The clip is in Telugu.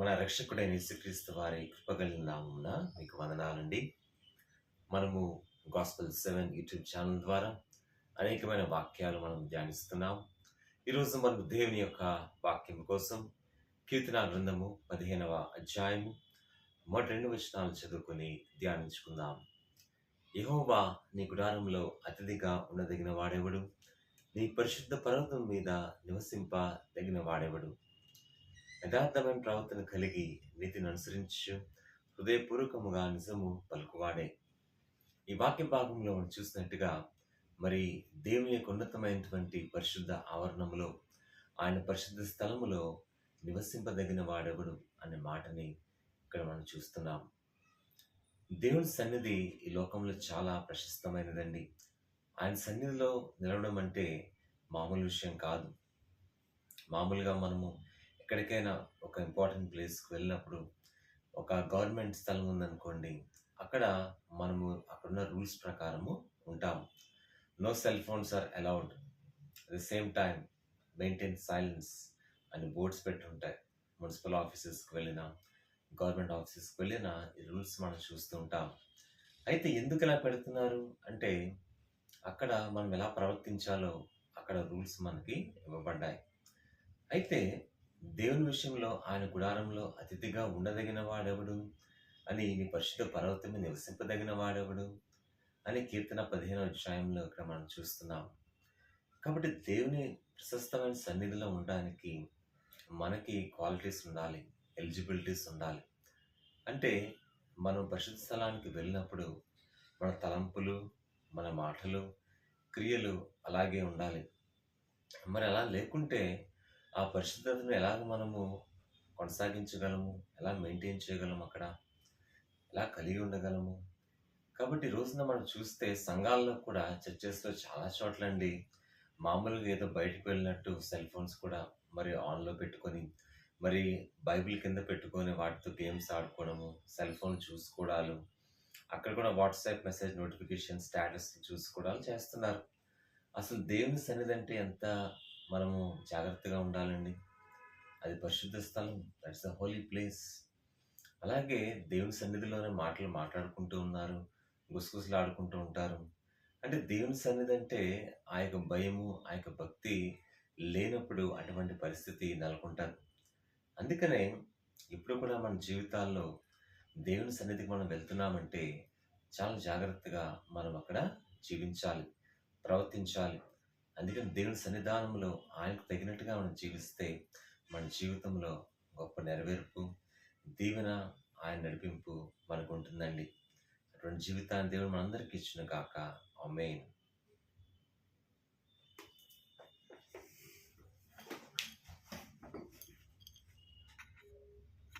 మన రక్షకుడైన యేసుక్రీస్తు వారి కృపగలిగిన నామమున మీకు వందనాలండి. మనము గాస్పల్ సెవెన్ యూట్యూబ్ ఛానల్ ద్వారా అనేకమైన వాక్యాలు మనం ధ్యానిస్తున్నాం. ఈరోజు మనము దేవుని యొక్క వాక్యం కోసం కీర్తన గ్రంథము పదిహేనవ అధ్యాయము మొదటి రెండు వచనాలు చదువుకొని ధ్యానించుకుందాం. యెహోవా నీ గుడారంలో అతిథిగా ఉండదగిన వాడెవడు? నీ పరిశుద్ధ పర్వతం మీద నివసింప తగిన వాడెవడు? యథార్థమైన ప్రవర్తన కలిగి నీతిని అనుసరించు. హృదయపూర్వకముగా నిజము పలుకువాడే. ఈ వాక్య భాగంలో మనం చూసినట్టుగా మరి దేవుని యొక్క ఉన్నతమైనటువంటి పరిశుద్ధ ఆవరణములో ఆయన పరిశుద్ధ స్థలములో నివసింపదగిన వాడెవడు అనే మాటని ఇక్కడ మనం చూస్తున్నాం. దేవుని సన్నిధి ఈ లోకంలో చాలా ప్రశస్తమైనదండి. ఆయన సన్నిధిలో నిలవడం అంటే మామూలు విషయం కాదు. మామూలుగా మనము ఎక్కడికైనా ఒక ఇంపార్టెంట్ ప్లేస్కి వెళ్ళినప్పుడు ఒక గవర్నమెంట్ స్థలం ఉందనుకోండి అక్కడ మనము అక్కడున్న రూల్స్ ప్రకారము ఉంటాం no cell phones are allowed. The same time maintain silence అని బోర్డ్స్ పెట్టి ఉంటాయి. మున్సిపల్ ఆఫీసెస్కి వెళ్ళినా గవర్నమెంట్ ఆఫీసెస్కి వెళ్ళినా ఈ రూల్స్ మనం చూస్తూ ఉంటాం. అయితే ఎందుకు ఇలా పెడుతున్నారు? అంటే అక్కడ మనం ఎలా ప్రవర్తించాలో అక్కడ రూల్స్ మనకి ఇవ్వబడ్డాయి. అయితే దేవుని విషయంలో ఆయన గుడారంలో అతిథిగా ఉండదగిన వాడెవడు? అని నీ పరిశుద్ధ పర్వతమే నివసింపదగిన వాడెవడు? అని కీర్తన పదిహేను అధ్యాయంలో ఇక్కడ మనం చూస్తున్నాం. కాబట్టి దేవుని ప్రశస్తమైన సన్నిధిలో ఉండడానికి మనకి క్వాలిటీస్ ఉండాలి ఎలిజిబిలిటీస్ ఉండాలి. అంటే మనం పరిశుద్ధ స్థలానికి వెళ్ళినప్పుడు మన తలంపులు మన మాటలు క్రియలు అలాగే ఉండాలి. మరి అలా లేకుంటే ఆ పరిశుద్ధతను ఎలాగ మనము కొనసాగించగలము? ఎలా మెయింటైన్ చేయగలము అక్కడ? ఎలా కలిగి ఉండగలము? కాబట్టి రోజున మనం చూస్తే సంఘాల్లో కూడా చర్చెస్లో చాలా చోట్లండి మామూలుగా ఏదో బయటకు వెళ్ళినట్టు సెల్ ఫోన్స్ కూడా మరి ఆన్లో పెట్టుకొని మరి బైబిల్ కింద పెట్టుకొని వాటితో గేమ్స్ ఆడుకోవడము సెల్ ఫోన్ చూసుకోవడాలు అక్కడ కూడా వాట్సాప్ మెసేజ్ నోటిఫికేషన్ స్టేటస్ చూసుకోవడాలు చేస్తున్నారు. అసలు దేవుని సన్నిధి అంటే ఎంత మనము జాగ్రత్తగా ఉండాలండి. అది పరిశుద్ధ స్థలం. దట్స్ ద హోలీ ప్లేస్ అలాగే దేవుని సన్నిధిలోనే మాటలు మాట్లాడుకుంటూ ఉన్నారు. గుసగుసలు ఆడుకుంటూ ఉంటారు. అంటే దేవుని సన్నిధి అంటే ఆ యొక్క భయము ఆ యొక్క భక్తి లేనప్పుడు అటువంటి పరిస్థితి నెలకొంటారు అందుకనే ఇప్పుడు కూడా మన జీవితాల్లో దేవుని సన్నిధికి మనం వెళ్తున్నామంటే చాలా జాగ్రత్తగా మనం అక్కడ జీవించాలి ప్రవర్తించాలి. అందుకని దేవుని సన్నిధానంలో ఆయనకు తగినట్టుగా మనం జీవిస్తే మన జీవితంలో గొప్ప నెరవేర్పు దీవెన ఆయన నడిపింపు మనకు ఉంటుందండి. అటువంటి జీవితాన్ని దేవుడు మనందరికీ ఇచ్చిన కాక అమేన్